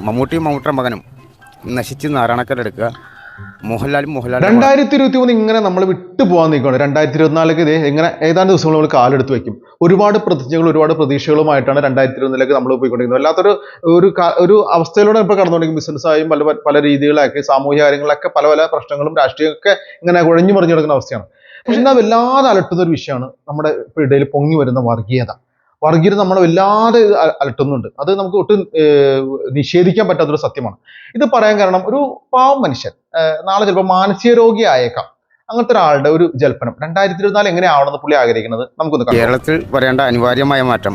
മമ്മൂട്ടിയും മമ്മൂട്ടിയുടെ മകനും നശിച്ച് നാരായണക്കരെടുക്കുക. മോഹൻലാലും മോഹൻലാലും രണ്ടായിരത്തി ഇരുപത്തി മൂന്ന് ഇങ്ങനെ നമ്മൾ വിട്ടു പോകാൻ നിൽക്കുകയാണ്. രണ്ടായിരത്തി ഇരുപത്തിനാലിലേക്ക് ഇതേ ഇങ്ങനെ ഏതാനും ദിവസങ്ങൾ നമ്മൾ കാലെടുത്ത് വെക്കും ഒരുപാട് പ്രതിജ്ഞകൾ ഒരുപാട് പ്രതീക്ഷകളുമായിട്ടാണ് രണ്ടായിരത്തി ഇരുപതിലേക്ക് നമ്മൾ പോയിക്കൊണ്ടിരിക്കുന്നത്. അല്ലാത്തൊരു ഒരു ഒരു അവസ്ഥയിലൂടെ ഇപ്പോൾ കടന്നുകൊണ്ടെങ്കിൽ ബിസിനസ്സായും പല പല- രീതികളൊക്കെ സാമൂഹ്യ കാര്യങ്ങളൊക്കെ പല പല പ്രശ്നങ്ങളും രാഷ്ട്രീയമൊക്കെ ഇങ്ങനെ കുഴഞ്ഞു മറിഞ്ഞു കിടക്കുന്ന അവസ്ഥയാണ്. പക്ഷെ എന്നാൽ വല്ലാതെ അലട്ടുന്ന ഒരു വിഷയമാണ് നമ്മുടെ ഇടയിൽ പൊങ്ങി വരുന്ന വർഗീയത. വർഗീയത നമ്മളെ വല്ലാതെ അലട്ടുന്നുണ്ട്. അത് നമുക്ക് ഒട്ടും നിഷേധിക്കാൻ പറ്റാത്തൊരു സത്യമാണ്. ഇത് പറയാൻ കാരണം ഒരു പാവം മനുഷ്യൻ നാളെ ചിലപ്പോൾ മാനസിക രോഗി ആയേക്കാം. അങ്ങനത്തെ ഒരാളുടെ ഒരു ജൽപ്പനം. രണ്ടായിരത്തി ഇരുപത്തിനാല് എങ്ങനെയാവണമെന്ന് പുള്ളി ആഗ്രഹിക്കുന്നത് നമുക്കൊന്ന് കേരളത്തിൽ വരേണ്ട അനിവാര്യമായ മാറ്റം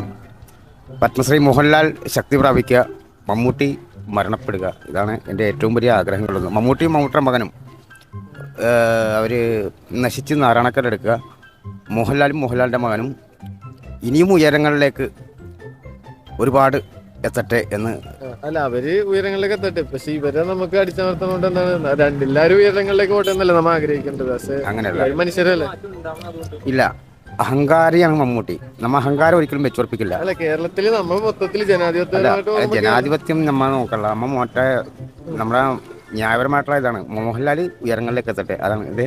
പത്മശ്രീ മോഹൻലാൽ ശക്തി പ്രാപിക്കുക മമ്മൂട്ടി മരണപ്പെടുക. ഇതാണ് എന്റെ ഏറ്റവും വലിയ ആഗ്രഹങ്ങളൊന്ന് മമ്മൂട്ടിയും മമ്മൂട്ടിയുടെ മകനും അവർ നശിച്ച് നാരായണക്കരെടുക്കുക. മോഹൻലാലും മോഹൻലാലിന്റെ മകനും ഇനിയും ഉയരങ്ങളിലേക്ക് ഒരുപാട് എത്തട്ടെ എന്ന് അല്ല അവർ ഉയരങ്ങളിലേക്ക് എത്തട്ടെ. പക്ഷെ ഇവരെ നമുക്ക് അടിച്ചമർത്തുന്നോണ്ട് എന്താണ്? രണ്ട് എല്ലാവരും ഉയരങ്ങളിലേക്ക് പോട്ടെ എന്നല്ലേ നമ്മ ആഗ്രഹിക്കേണ്ടത്. പക്ഷെ അങ്ങനെയല്ല. മനുഷ്യരല്ലേ? ഇല്ല അഹങ്കാരിയാണ് മമ്മൂട്ടി. നമ്മ അഹങ്കാരം ഒരിക്കലും വെച്ചുറപ്പിക്കില്ല അല്ല കേരളത്തിൽ നമ്മൾ മൊത്തത്തിൽ പോകുമ്പോ ജനാധിപത്യം നമ്മ നോക്കണ്ട. നമ്മ മോട്ടെ നമ്മുടെ ന്യായപരമായിട്ടുള്ള ഇതാണ്. മോഹൻലാൽ ഉയരങ്ങളിലേക്ക് എത്തട്ടെ. അതാണ് ഇത്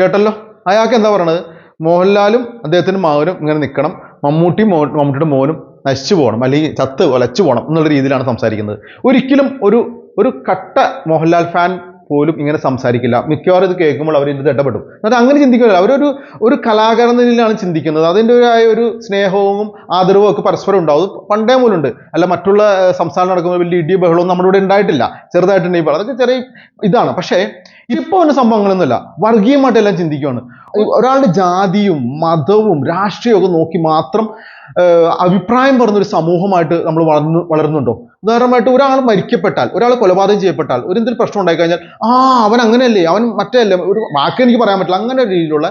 കേട്ടല്ലോ. അയാൾക്ക് എന്താ പറയണത്? മോഹൻലാലും അദ്ദേഹത്തിന്റെ മകനും ഇങ്ങനെ നിൽക്കണം. മമ്മൂട്ടി മോ മമ്മൂട്ടിയുടെ മോനും നശിച്ചു പോകണം. അല്ലെങ്കിൽ ചത്ത് ഒലച്ചു പോകണം എന്നുള്ള രീതിയിലാണ് സംസാരിക്കുന്നത്. ഒരിക്കലും ഒരു ഒരു കട്ട മോഹൻലാൽ ഫാൻ പോലും ഇങ്ങനെ സംസാരിക്കില്ല. മിക്കവാറും ഇത് കേൾക്കുമ്പോൾ അവർ ഇത് ഇടപെടും. എന്നാൽ അങ്ങനെ ചിന്തിക്കുന്നില്ല അവരൊരു ഒരു കലാകാരൻ എന്ന നിലയിലാണ് ചിന്തിക്കുന്നത്. അതിന്റെ ഒരു സ്നേഹവും ആദരവും ഒക്കെ പരസ്പരം ഉണ്ടാവും. പണ്ടേ മൂലമുണ്ട് അല്ല മറ്റുള്ള സംസ്ഥാനം നടക്കുമ്പോൾ വലിയ ഇടി ബഹളവും നമ്മുടെ ഇവിടെ ഉണ്ടായിട്ടില്ല. ചെറുതായിട്ടുണ്ടെങ്കിൽ അതൊക്കെ ചെറിയ ഇതാണ്. പക്ഷേ ഇപ്പോൾ ഒരു സംഭവങ്ങളൊന്നുമില്ല. വർഗീയമായിട്ടെല്ലാം ചിന്തിക്കുകയാണ് ഒരാളുടെ ജാതിയും മതവും രാഷ്ട്രീയവും ഒക്കെ നോക്കി മാത്രം അഭിപ്രായം പറഞ്ഞൊരു സമൂഹമായിട്ട് നമ്മൾ വളർന്നു വളരുന്നുണ്ടോ ഉദാഹരണമായിട്ട് ഒരാൾ മരിക്കപ്പെട്ടാൽ ഒരാൾ കൊലപാതകം ചെയ്യപ്പെട്ടാൽ ഒരു എന്തെങ്കിലും പ്രശ്നം ഉണ്ടായി കഴിഞ്ഞാൽ ആ അവൻ അങ്ങനെയല്ലേ അവൻ മറ്റേ അല്ലേ ഒരു വാക്ക് എനിക്ക് പറയാൻ പറ്റില്ല അങ്ങനെ ഒരു രീതിയിലുള്ള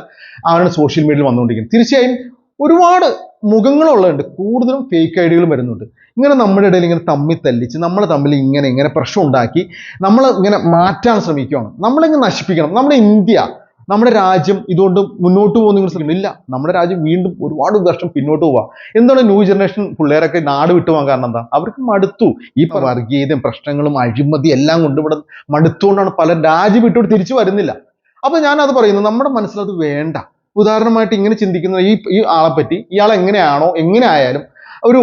ആണ് സോഷ്യൽ മീഡിയയിൽ വന്നുകൊണ്ടിരിക്കുന്നത് തീർച്ചയായും ഒരുപാട് മുഖങ്ങളുള്ളതുണ്ട് കൂടുതലും ഫേക്ക് ഐഡികൾ വരുന്നുണ്ട്. ഇങ്ങനെ നമ്മുടെ ഇടയിൽ ഇങ്ങനെ തമ്മിൽ തല്ലിച്ച് നമ്മൾ തമ്മിൽ ഇങ്ങനെ ഇങ്ങനെ പ്രശ്നം ഉണ്ടാക്കി നമ്മൾ ഇങ്ങനെ മാറ്റാൻ ശ്രമിക്കുകയാണ് നമ്മളിങ്ങനെ നശിപ്പിക്കണം. നമ്മുടെ ഇന്ത്യ നമ്മുടെ രാജ്യം ഇതുകൊണ്ട് മുന്നോട്ട് പോകുന്ന നിങ്ങൾ ശ്രമിക്കും ഇല്ല. നമ്മുടെ രാജ്യം വീണ്ടും ഒരുപാട് വർഷം പിന്നോട്ട് പോവാ. എന്താണ് ന്യൂ ജനറേഷൻ പിള്ളേരൊക്കെ നാട് വിട്ടുപോകാൻ കാരണം എന്താ? അവർക്ക് മടുത്തു. ഈ വർഗീയതയും പ്രശ്നങ്ങളും അഴിമതി എല്ലാം കൊണ്ട് ഇവിടെ മടുത്തുകൊണ്ടാണ് പല രാജ്യം വിട്ടോട്ട് തിരിച്ചു വരുന്നില്ല. അപ്പൊ ഞാനത് പറയുന്നു നമ്മുടെ മനസ്സിലത് വേണ്ട. ഉദാഹരണമായിട്ട് ഇങ്ങനെ ചിന്തിക്കുന്ന ഈ ഈ ആളെ പറ്റി ഇയാൾ എങ്ങനെയാണോ എങ്ങനെ ആയാലും ഒരു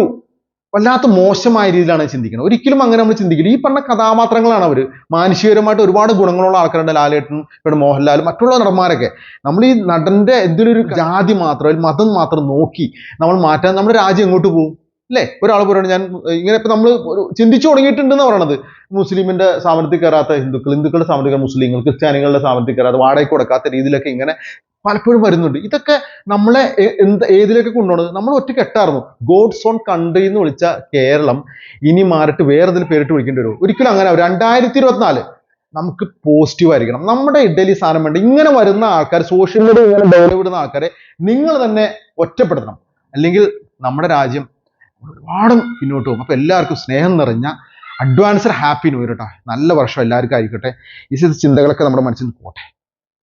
വല്ലാത്ത മോശമായ രീതിയിലാണ് ചിന്തിക്കുന്നത് ഒരിക്കലും അങ്ങനെ നമ്മൾ ചിന്തിക്കില്ല. ഈ പറഞ്ഞ കഥാപാത്രങ്ങളാണ് അവർ മാനുഷികപരമായിട്ട് ഒരുപാട് ഗുണങ്ങളുള്ള ആൾക്കാരുണ്ട്. ലാലേട്ടൻ ഇവിടെ മോഹൻലാൽ മറ്റുള്ള നടന്മാരൊക്കെ. നമ്മൾ ഈ നടന്റെ എന്തെങ്കിലും ഒരു ജാതി മാത്രം മതം മാത്രം നോക്കി നമ്മൾ മാറ്റാൻ നമ്മുടെ രാജ്യം എങ്ങോട്ട് പോകും? അല്ലേ ഒരാൾ പറയുന്നത് ഞാൻ ഇങ്ങനെ ഇപ്പൊ നമ്മൾ ചിന്തിച്ചു തുടങ്ങിയിട്ടുണ്ടെന്ന് പറയണത്. മുസ്ലിമിന്റെ സാമർത്ഥ്യം കയറാത്ത ഹിന്ദുക്കൾ ഹിന്ദുക്കളുടെ സാമർത്ഥ്യം മുസ്ലിങ്ങൾ ക്രിസ്ത്യാനികളുടെ സാമർത്ഥ്യം കയറാത്ത വാടകയ്ക്ക് കൊടുക്കാത്ത രീതിയിലൊക്കെ ഇങ്ങനെ പലപ്പോഴും വരുന്നുണ്ട്. ഇതൊക്കെ നമ്മളെ എന്ത് ഏതിലേക്ക് കൊണ്ടുപോകുന്നത് നമ്മൾ ഒറ്റ കെട്ടായിരുന്നു ഗോഡ്സ് ഓൺ കൺട്രി എന്ന് വിളിച്ച കേരളം ഇനി മാറിയിട്ട് വേറെ എന്തെങ്കിലും പേരിട്ട് വിളിക്കേണ്ടി വരും. ഒരിക്കലും അങ്ങനെ രണ്ടായിരത്തി ഇരുപത്തിനാല് നമുക്ക് പോസിറ്റീവ് ആയിരിക്കണം. നമ്മുടെ ഇഡലി സാധനം വേണ്ട. ഇങ്ങനെ വരുന്ന ആൾക്കാർ സോഷ്യൽ മീഡിയ ഇങ്ങനെ ഡെവലപ്പ് ആൾക്കാരെ നിങ്ങൾ തന്നെ ഒറ്റപ്പെടുത്തണം. അല്ലെങ്കിൽ നമ്മുടെ രാജ്യം ഒരുപാട് പിന്നോട്ട് പോകും. അപ്പോൾ എല്ലാവർക്കും സ്നേഹം നിറഞ്ഞ അഡ്വാൻസ്ഡ് ഹാപ്പി ന്യൂ ഇയർ കേട്ടോ നല്ല വർഷം എല്ലാവർക്കും ആയിരിക്കട്ടെ. ഈ ചിന്തകളൊക്കെ നമ്മുടെ മനസ്സിൽ നിന്ന് പോട്ടെ.